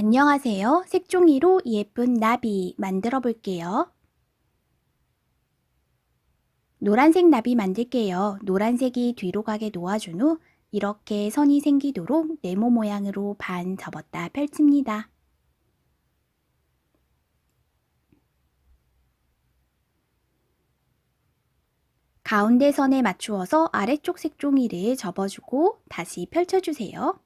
안녕하세요. 색종이로 예쁜 나비 만들어 볼게요. 노란색 나비 만들게요. 노란색이 뒤로 가게 놓아준 후 이렇게 선이 생기도록 네모 모양으로 반 접었다 펼칩니다. 가운데 선에 맞추어서 아래쪽 색종이를 접어주고 다시 펼쳐주세요.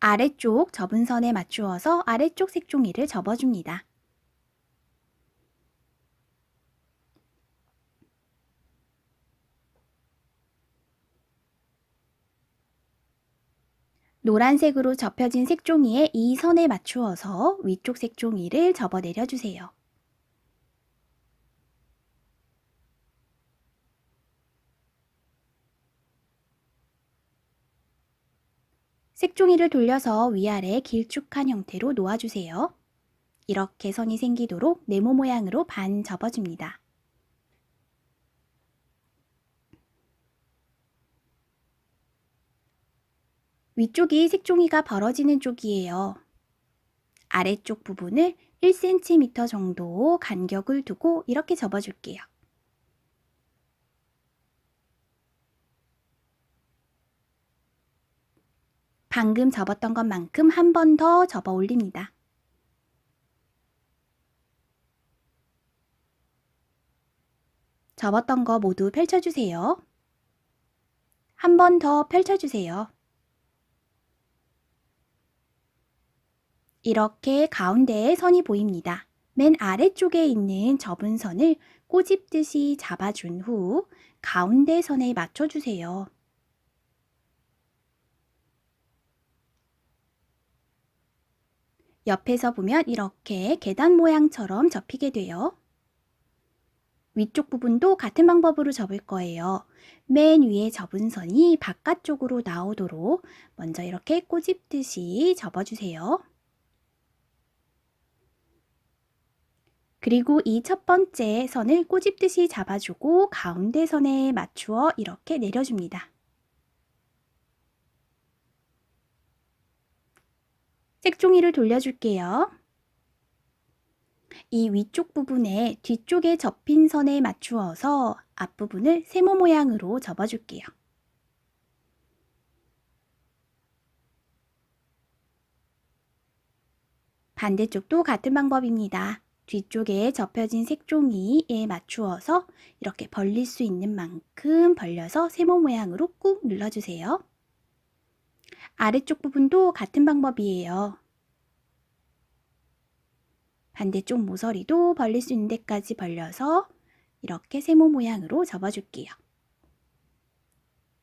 아래쪽 접은 선에 맞추어서 아래쪽 색종이를 접어줍니다. 노란색으로 접혀진 색종이에 이 선에 맞추어서 위쪽 색종이를 접어 내려 주세요. 색종이를 돌려서 위아래 길쭉한 형태로 놓아주세요. 이렇게 선이 생기도록 네모 모양으로 반 접어줍니다. 위쪽이 색종이가 벌어지는 쪽이에요. 아래쪽 부분을 1cm 정도 간격을 두고 이렇게 접어줄게요. 방금 접었던 것만큼 한 번 더 접어 올립니다. 접었던 거 모두 펼쳐주세요. 한 번 더 펼쳐주세요. 이렇게 가운데에 선이 보입니다. 맨 아래쪽에 있는 접은 선을 꼬집듯이 잡아준 후 가운데 선에 맞춰주세요. 옆에서 보면 이렇게 계단 모양처럼 접히게 돼요. 위쪽 부분도 같은 방법으로 접을 거예요. 맨 위에 접은 선이 바깥쪽으로 나오도록 먼저 이렇게 꼬집듯이 접어주세요. 그리고 이 첫 번째 선을 꼬집듯이 잡아주고 가운데 선에 맞추어 이렇게 내려줍니다. 색종이를 돌려줄게요. 이 위쪽 부분에 뒤쪽에 접힌 선에 맞추어서 앞부분을 세모 모양으로 접어줄게요. 반대쪽도 같은 방법입니다. 뒤쪽에 접혀진 색종이에 맞추어서 이렇게 벌릴 수 있는 만큼 벌려서 세모 모양으로 꾹 눌러주세요. 아래쪽 부분도 같은 방법이에요. 반대쪽 모서리도 벌릴 수 있는 데까지 벌려서 이렇게 세모 모양으로 접어줄게요.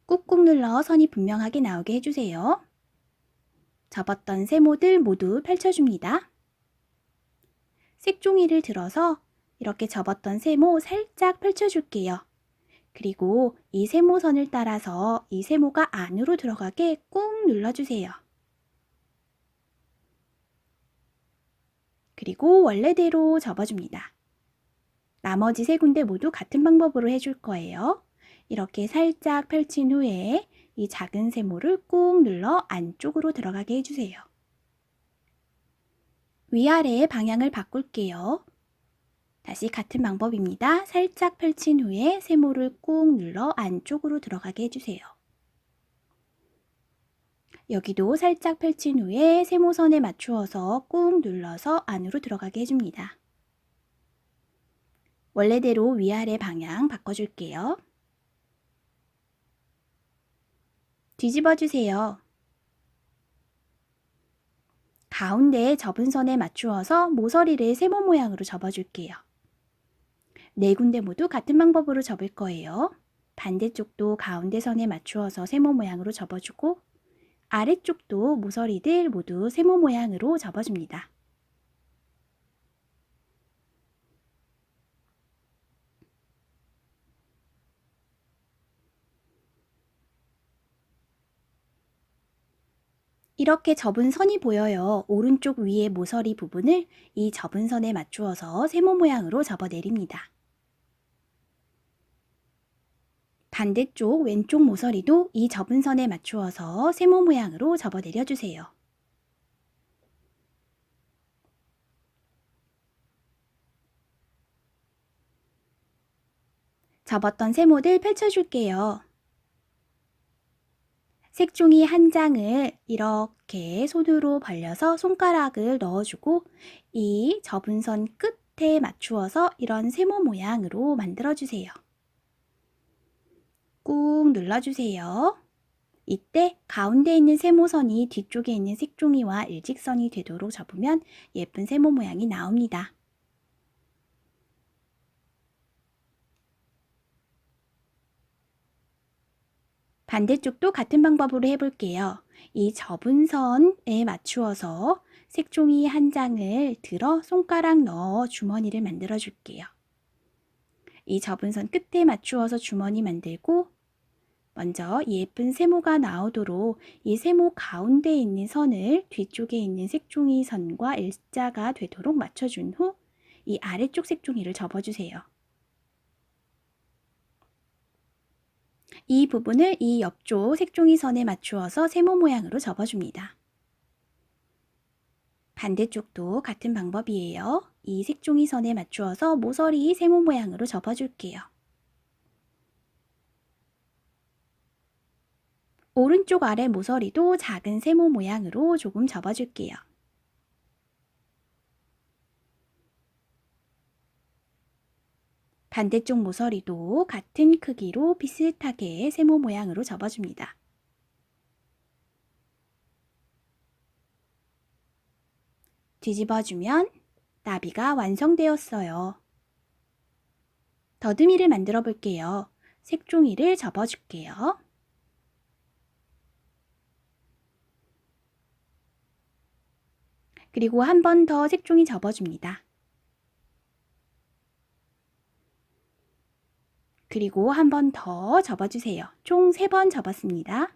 꾹꾹 눌러 선이 분명하게 나오게 해주세요. 접었던 세모들 모두 펼쳐줍니다. 색종이를 들어서 이렇게 접었던 세모 살짝 펼쳐줄게요. 그리고 이 세모선을 따라서 이 세모가 안으로 들어가게 꾹 눌러주세요. 그리고 원래대로 접어줍니다. 나머지 세 군데 모두 같은 방법으로 해줄 거예요. 이렇게 살짝 펼친 후에 이 작은 세모를 꾹 눌러 안쪽으로 들어가게 해주세요. 위아래의 방향을 바꿀게요. 다시 같은 방법입니다. 살짝 펼친 후에 세모를 꾹 눌러 안쪽으로 들어가게 해주세요. 여기도 살짝 펼친 후에 세모선에 맞추어서 꾹 눌러서 안으로 들어가게 해줍니다. 원래대로 위아래 방향 바꿔줄게요. 뒤집어 주세요. 가운데에 접은 선에 맞추어서 모서리를 세모 모양으로 접어줄게요. 네 군데 모두 같은 방법으로 접을 거예요. 반대쪽도 가운데 선에 맞추어서 세모 모양으로 접어주고 아래쪽도 모서리들 모두 세모 모양으로 접어줍니다. 이렇게 접은 선이 보여요. 오른쪽 위에 모서리 부분을 이 접은 선에 맞추어서 세모 모양으로 접어 내립니다. 반대쪽 왼쪽 모서리도 이 접은 선에 맞추어서 세모 모양으로 접어 내려주세요. 접었던 세모들 펼쳐줄게요. 색종이 한 장을 이렇게 손으로 벌려서 손가락을 넣어주고 이 접은 선 끝에 맞추어서 이런 세모 모양으로 만들어주세요. 꾹 눌러주세요. 이때 가운데 있는 세모선이 뒤쪽에 있는 색종이와 일직선이 되도록 접으면 예쁜 세모 모양이 나옵니다. 반대쪽도 같은 방법으로 해볼게요. 이 접은 선에 맞추어서 색종이 한 장을 들어 손가락 넣어 주머니를 만들어 줄게요. 이 접은 선 끝에 맞추어서 주머니 만들고 먼저 예쁜 세모가 나오도록 이 세모 가운데 있는 선을 뒤쪽에 있는 색종이 선과 일자가 되도록 맞춰준 후 이 아래쪽 색종이를 접어주세요. 이 부분을 이 옆쪽 색종이 선에 맞추어서 세모 모양으로 접어줍니다. 반대쪽도 같은 방법이에요. 이 색종이 선에 맞추어서 모서리 세모 모양으로 접어줄게요. 오른쪽 아래 모서리도 작은 세모 모양으로 조금 접어줄게요. 반대쪽 모서리도 같은 크기로 비슷하게 세모 모양으로 접어줍니다. 뒤집어주면 나비가 완성되었어요. 더듬이를 만들어 볼게요. 색종이를 접어줄게요. 그리고 한 번 더 색종이 접어줍니다. 그리고 한 번 더 접어주세요. 총세번 접었습니다.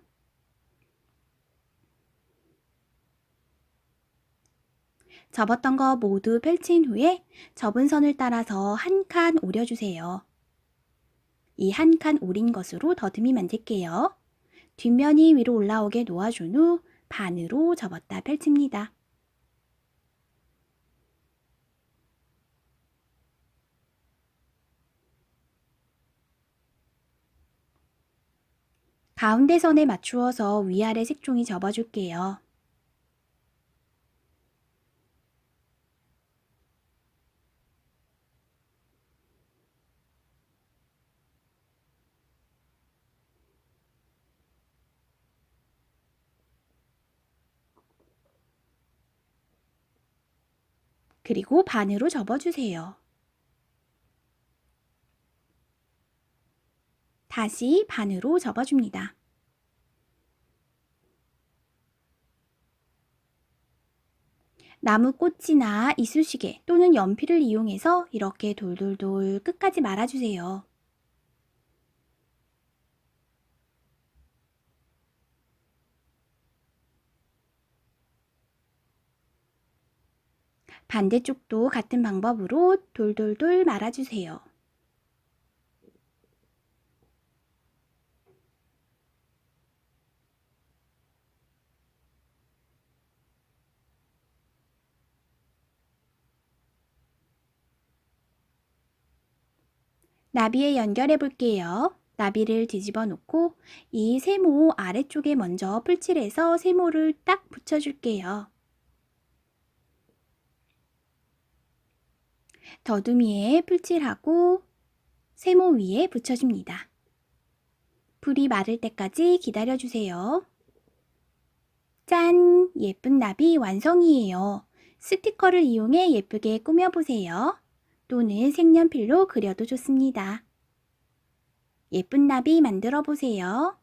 접었던 거 모두 펼친 후에 접은 선을 따라서 한 칸 오려주세요. 이 한 칸 오린 것으로 더듬이 만들게요. 뒷면이 위로 올라오게 놓아준 후 반으로 접었다 펼칩니다. 가운데 선에 맞추어서 위아래 색종이 접어줄게요. 그리고 반으로 접어주세요. 다시 반으로 접어줍니다. 나무 꽃이나 이쑤시개 또는 연필을 이용해서 이렇게 돌돌돌 끝까지 말아주세요. 반대쪽도 같은 방법으로 돌돌돌 말아주세요. 나비에 연결해 볼게요. 나비를 뒤집어 놓고 이 세모 아래쪽에 먼저 풀칠해서 세모를 딱 붙여줄게요. 더듬이에 풀칠하고 세모 위에 붙여줍니다. 불이 마를 때까지 기다려주세요. 짠! 예쁜 나비 완성이에요. 스티커를 이용해 예쁘게 꾸며보세요. 또는 색연필로 그려도 좋습니다. 예쁜 나비 만들어 보세요.